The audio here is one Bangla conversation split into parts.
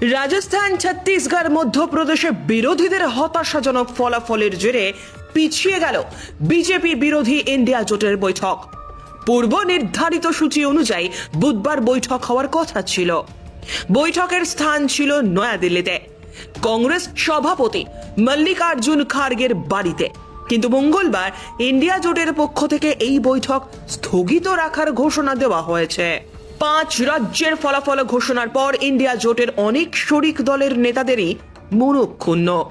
রাজস্থান, ছত্তিশগড়, মধ্যপ্রদেশে বিরোধীদের হতাশাজনক ফলাফলের জেরে পিছিয়ে গেল বিজেপি বিরোধী ইন্ডিয়া জোটের বৈঠক। পূর্ব নির্ধারিত সূচি অনুযায়ী বুধবার বৈঠক হওয়ার কথা ছিল। বৈঠকের স্থান ছিল নয়াদিল্লিতে। কংগ্রেস সভাপতি মল্লিকার্জুন খার্গের বাড়িতে। কিন্তু মঙ্গলবার ইন্ডিয়া জোটের পক্ষ থেকে এই বৈঠক স্থগিত রাখার ঘোষণা দেওয়া হয়েছে। পাঁচ রাজ্যের ফলাফল ঘোষণার পর ইন্ডিয়া জোটের অনেক শরিক দলের নেতাদেরই মনক্ষুণ্ণ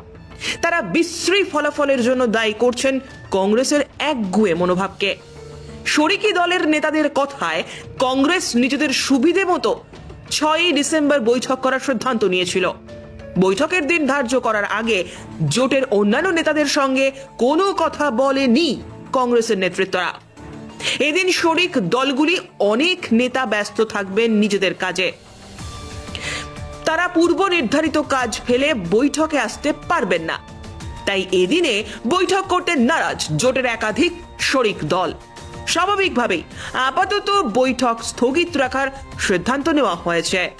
তারা বিশ্রী ফলাফলের জন্য দায়ী করছেন কংগ্রেসের একগুয়ে মনোভাবকে। শরিকি দলের নেতাদের কথায় কংগ্রেস নিজেদের সুবিধে মতো ছয়ই ডিসেম্বর বৈঠক করার সিদ্ধান্ত নিয়েছিল। বৈঠকের দিন ধার্য করার আগে জোটের অন্যান্য নেতাদের সঙ্গে কোনো কথা বলেনি কংগ্রেসের নেতৃত্বরা। এদিন শরিক দলগুলি অনেক নেতা ব্যস্ত থাকবেন নিজেদের কাজে। তারা পূর্ব নির্ধারিত কাজ ফেলে বৈঠকে আসতে পারবেন না। তাই এদিনে বৈঠক করতে নারাজ জোটের একাধিক শরিক দল। স্বাভাবিকভাবেই আপাতত বৈঠক স্থগিত রাখার সিদ্ধান্ত নেওয়া হয়েছে।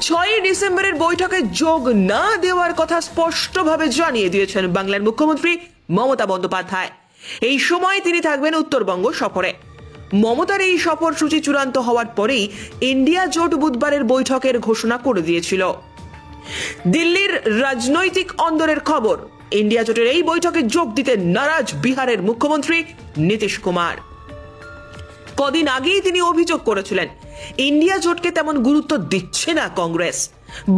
ছয়ই ডিসেম্বরের বৈঠকে যোগ না দেওয়ার কথা স্পষ্টভাবে জানিয়ে দিয়েছেন বাংলার মুখ্যমন্ত্রী মমতা বন্দ্যোপাধ্যায়। এই সময় তিনি থাকবেন উত্তরবঙ্গ সফরে। মমতার এই সফরসূচি চূড়ান্ত হওয়ার পরেই ইন্ডিয়া জোট বুধবারের বৈঠকের ঘোষণা করে দিয়েছিল। দিল্লির রাজনৈতিক অন্দরের খবর, ইন্ডিয়া জোটের এই বৈঠকে যোগ দিতে নারাজ বিহারের মুখ্যমন্ত্রী নীতিশ কুমার। কদিন আগেই তিনি অভিযোগ করেছিলেন, ইন্ডিয়া জোটকে তেমন গুরুত্ব দিচ্ছে না কংগ্রেস,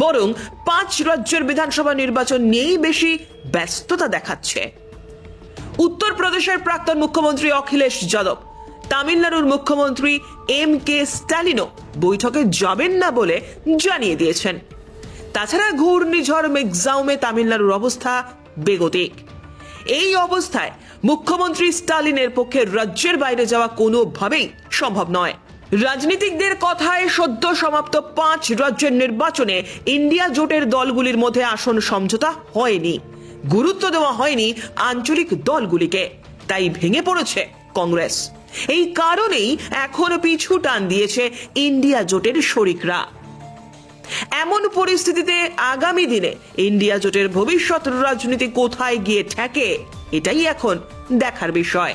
বরং পাঁচ রাজ্যের বিধানসভা নির্বাচন নিয়েই বেশি ব্যস্ততা দেখাচ্ছে। উত্তরপ্রদেশের প্রাক্তন মুখ্যমন্ত্রী অখিলেশ যাদব, তামিলনাড়ুর মুখ্যমন্ত্রী এম কে স্ট্যালিনও বৈঠকে যাবেন না বলে জানিয়ে দিয়েছেন। তাছাড়া ঘূর্ণিঝড় মেঘজাউমে তামিলনাড়ুর অবস্থা বেগতিক। এই অবস্থায় মুখ্যমন্ত্রী স্টালিনের পক্ষে রাজ্যের বাইরে যাওয়া কোনোভাবেই সম্ভব নয়। রাজনীতিকদের কথায় সদ্য সমাপ্ত পাঁচ রাজ্যের নির্বাচনে ইন্ডিয়া জোটের দলগুলির মধ্যে আসন সমঝোতা হয়নি। গুরুত্ব দেওয়া হয়নি আঞ্চলিক দলগুলিকে। তাই ভেঙে পড়েছে কংগ্রেস। এই কারণেই এখন পিছু টান দিয়েছে ইন্ডিয়া জোটের শরিকরা। এমন পরিস্থিতিতে আগামী দিনে ইন্ডিয়া জোটের ভবিষ্যৎ রাজনীতি কোথায় গিয়ে ঠেকে, এটাই এখন দেখার বিষয়।